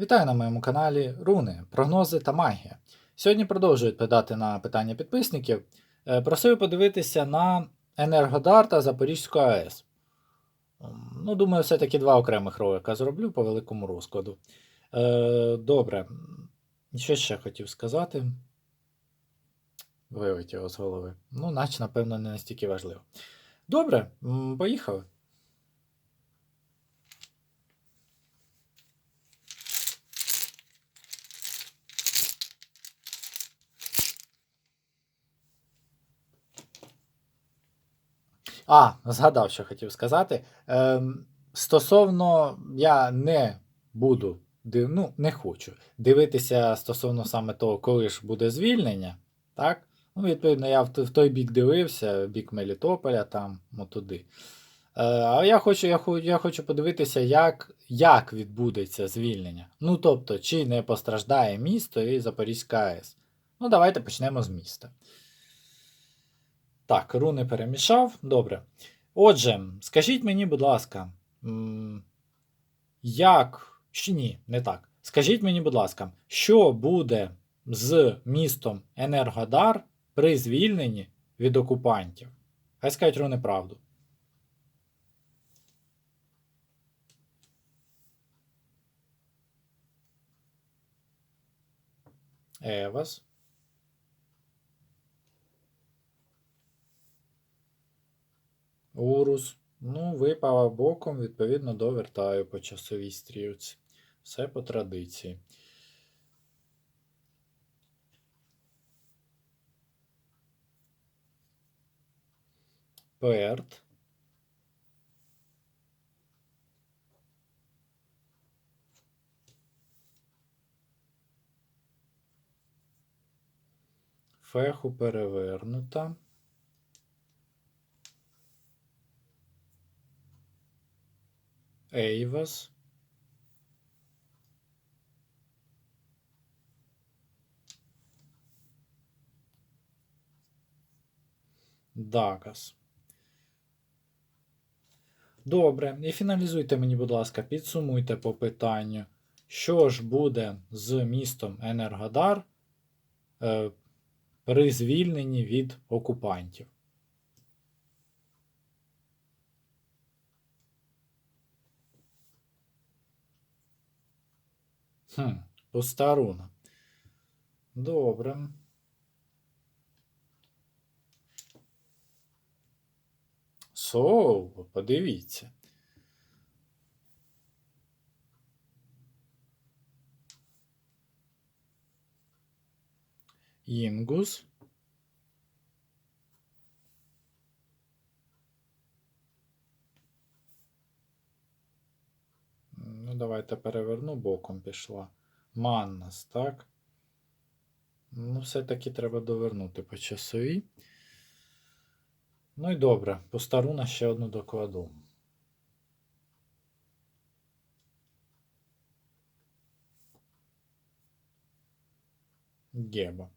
Вітаю на моєму каналі Руни, прогнози та магія. Сьогодні продовжую відповідати на питання підписників. Е, Просив подивитися на Енергодар та Запорізьку АЕС. Ну, думаю, все-таки два окремих ролика зроблю по великому розкладу. Е, Добре. Що ще хотів сказати? Вилетіло з голови. Ну, наче, напевно, не настільки важливо. Добре, поїхали. А, згадав, що хотів сказати. Ем, стосовно я не буду, ну, не хочу дивитися стосовно саме того, коли ж буде звільнення. Так? Ну, відповідно, я в, той бік дивився, бік Мелітополя, там, ну, туди. Е, а я хочу, я, хо- я хочу подивитися, як, як відбудеться звільнення. Ну, тобто, чи не постраждає місто і Запорізька АЕС. Ну, давайте почнемо з міста. Так, руни перемішав. Добре. Отже, скажіть мені, будь ласка, як. Чи ні, не так. Скажіть мені, будь ласка, що буде з містом Енергодар при звільненні від окупантів? Хай скажуть руни правду. Евас. Урус. Ну, випала боком, відповідно, довертаю по часовій стрілці. Все по традиції. Перт. Феху перевернута. Ейвас. Дагас. Добре. І фіналізуйте мені, будь ласка, підсумуйте по питанню, що ж буде з містом Енергодар е, при звільненні від окупантів. Хм, пуста руна. Добре. Соу, подивіться. Інгус. Ну, давайте переверну, боком пішла. Маннас, так? Ну, все-таки треба довернути по часовій. Ну і добре, по старуна ще одну докладу. Геба.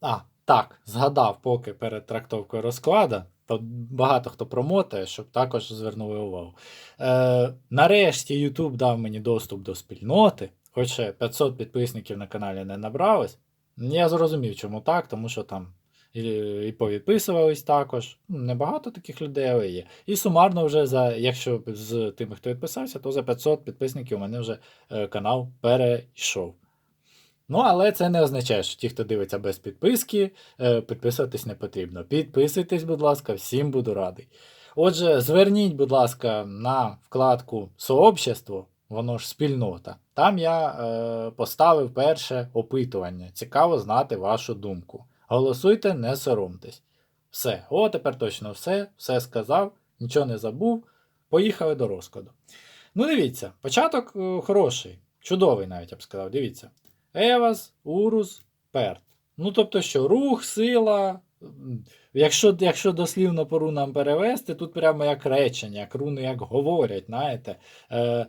А, так, згадав, поки перед трактовкою розклада, то багато хто промотає, щоб також звернули увагу. Е, нарешті YouTube дав мені доступ до спільноти, хоч ще 500 підписників на каналі не набралось. Я зрозумів, чому так, тому що там і, і повідписувались також. Небагато таких людей, але є. І сумарно вже за, якщо з тими, хто відписався, то за 500 підписників у мене вже е, канал перейшов. Ну, але це не означає, що ті, хто дивиться без підписки, е, підписуватись не потрібно. Підписуйтесь, будь ласка, всім буду радий. Отже, зверніть, будь ласка, на вкладку Сообщество, воно ж спільнота. Там я е, поставив перше опитування. Цікаво знати вашу думку. Голосуйте, не соромтесь. Все, о, тепер точно все, все сказав, нічого не забув. Поїхали до розкладу. Ну, дивіться, початок е, хороший, чудовий навіть я б сказав. Дивіться. Евас, Урус, Перт. Ну, тобто, що рух, сила. Якщо, якщо дослівно по рунам перевести, тут прямо як речення, як руни як говорять, знаєте. Е,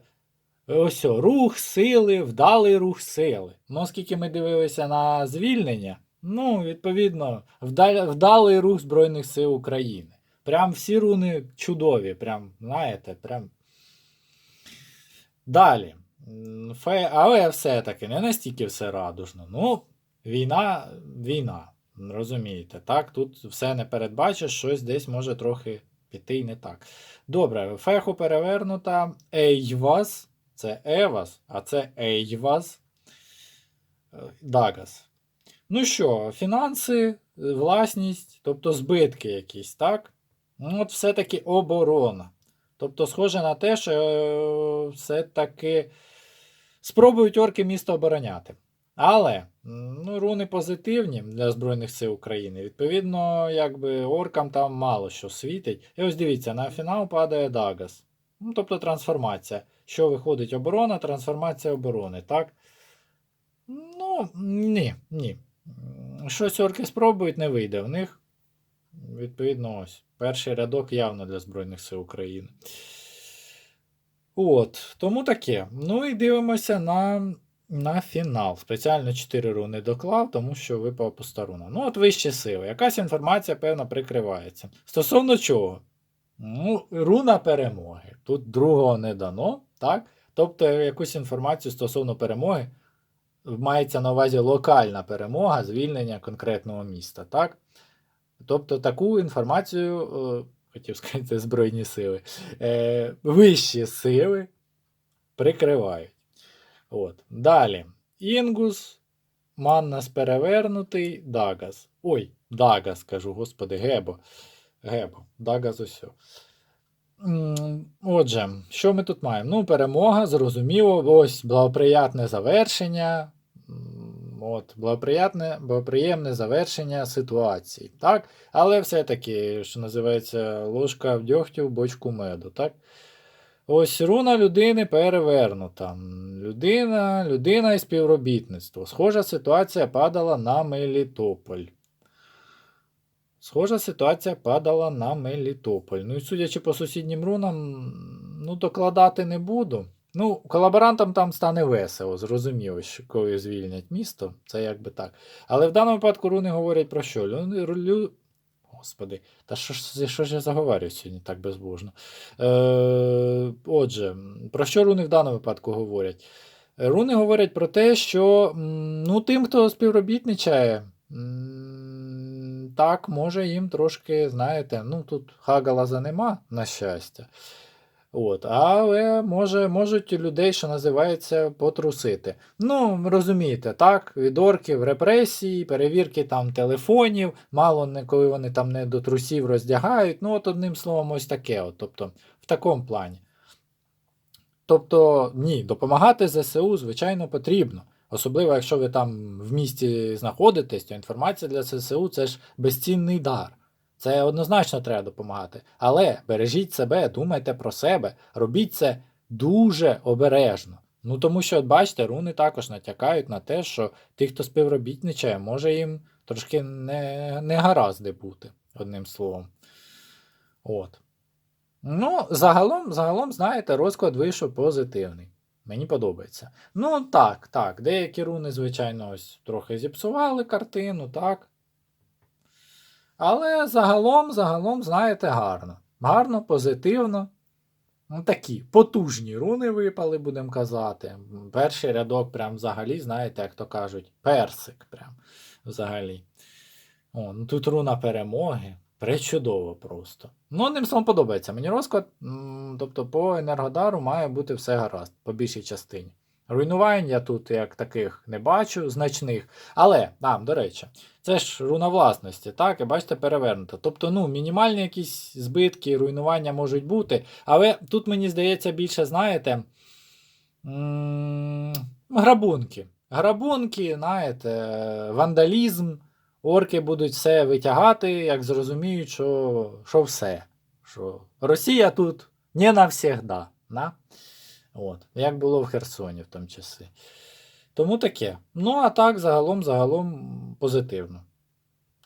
ось рух сили, вдалий рух сили. Ну, оскільки ми дивилися на звільнення, ну, відповідно, вдалий рух Збройних сил України. Прям всі руни чудові, прям, знаєте, прям. Далі. Але все-таки не настільки все радужно. Ну, війна, війна. Розумієте, так? Тут все не передбачиш, щось десь може трохи піти і не так. Добре, феху перевернута. Ейвас. Це Евас, а це Ейвас. Е, Дагас. Ну що, фінанси, власність, тобто збитки якісь, так? Ну, от все-таки оборона. Тобто, схоже на те, що е, все-таки спробують орки місто обороняти. Але ну, руни позитивні для Збройних сил України. Відповідно, якби оркам там мало що світить. І ось дивіться, на фінал падає Дагас. Ну, тобто трансформація. Що виходить оборона, трансформація оборони, так? Ну, ні, ні. Щось орки спробують, не вийде в них. Відповідно, ось. Перший рядок явно для Збройних сил України. От, тому таке. Ну і дивимося на, на фінал. Спеціально 4 руни доклав, тому що випав пуста руна. Ну, от вищі сили. Якась інформація, певно, прикривається. Стосовно чого? Ну, руна перемоги. Тут другого не дано, так? Тобто, якусь інформацію стосовно перемоги мається на увазі локальна перемога, звільнення конкретного міста, так? Тобто таку інформацію, е, хотів сказати, це Збройні сили, е, вищі сили прикривають. От. Далі. Інгус, Маннас перевернутий, Дагас. Ой, Дагас, кажу, господи, Гебо. Гебо, Дагас усьо. Отже, що ми тут маємо? Ну, перемога, зрозуміло, ось благоприятне завершення. От, благоприятне, благоприємне завершення ситуації. Так? Але все-таки, що називається, ложка в дьогтю в бочку меду. Так? Ось руна людини перевернута. Людина, людина і співробітництво. Схожа ситуація падала на Мелітополь. Схожа ситуація падала на Мелітополь. Ну і судячи по сусіднім рунам, ну, докладати не буду. Ну, колаборантам там стане весело, зрозуміло, що коли звільнять місто, це якби так. Але в даному випадку руни говорять про що? Лю... Лю... Господи, та що що ж я заговорюю сьогодні так безбожно? Е, отже, про що руни в даному випадку говорять? Руни говорять про те, що ну, тим, хто співробітничає, так, може їм трошки, знаєте, ну тут хагалаза нема, на щастя. От, але може, можуть людей, що називається, потрусити. Ну, розумієте, так, від орків репресії, перевірки там телефонів, мало не коли вони там не до трусів роздягають. Ну, от одним словом, ось таке. От, тобто, в такому плані. Тобто, ні, допомагати ЗСУ, звичайно, потрібно. Особливо, якщо ви там в місті знаходитесь, то інформація для ЗСУ це ж безцінний дар. Це однозначно треба допомагати. Але бережіть себе, думайте про себе, робіть це дуже обережно. Ну тому що, от бачите, руни також натякають на те, що ті, хто співробітничає, може їм трошки не, не гаразди бути, одним словом. От. Ну, загалом, загалом, знаєте, розклад вийшов позитивний. Мені подобається. Ну, так, так. Деякі руни, звичайно, ось трохи зіпсували картину, так. Але загалом, загалом, знаєте, гарно. Гарно, позитивно. Ну, такі потужні руни випали, будемо казати. Перший рядок, прям взагалі, знаєте, як то кажуть, персик. Прям взагалі. О, ну Тут руна перемоги. Пречудово просто. Ну, одним словом подобається. Мені розклад, тобто по Енергодару має бути все гаразд, по більшій частині. Руйнувань я тут як таких не бачу, значних. Але, а, до речі, це ж руна власності, так, і бачите, перевернуто. Тобто, ну, мінімальні якісь збитки, руйнування можуть бути. Але тут, мені здається, більше, знаєте, грабунки. Грабунки, знаєте, вандалізм. Орки будуть все витягати, як зрозуміють, що, що все. Що Росія тут не навсегда. На? От, як було в Херсоні в тому часі. Тому таке. Ну, а так, загалом, загалом позитивно.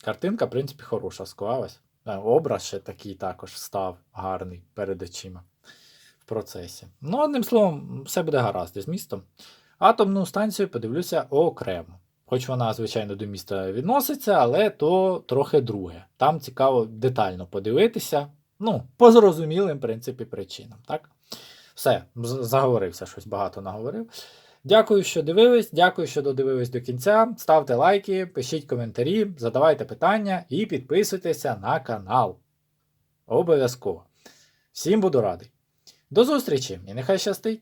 Картинка, в принципі, хороша склалась. Е, Образ ще такий також став гарний перед очима в процесі. Ну, одним словом, все буде гаразд із містом. Атомну станцію подивлюся окремо. Хоч вона, звичайно, до міста відноситься, але то трохи друге. Там цікаво детально подивитися. Ну, по зрозумілим, в принципі, причинам. Так? Все, заговорився, щось багато наговорив. Дякую, що дивились. Дякую, що додивились до кінця. Ставте лайки, пишіть коментарі, задавайте питання і підписуйтеся на канал. Обов'язково. Всім буду радий. До зустрічі і нехай щастить!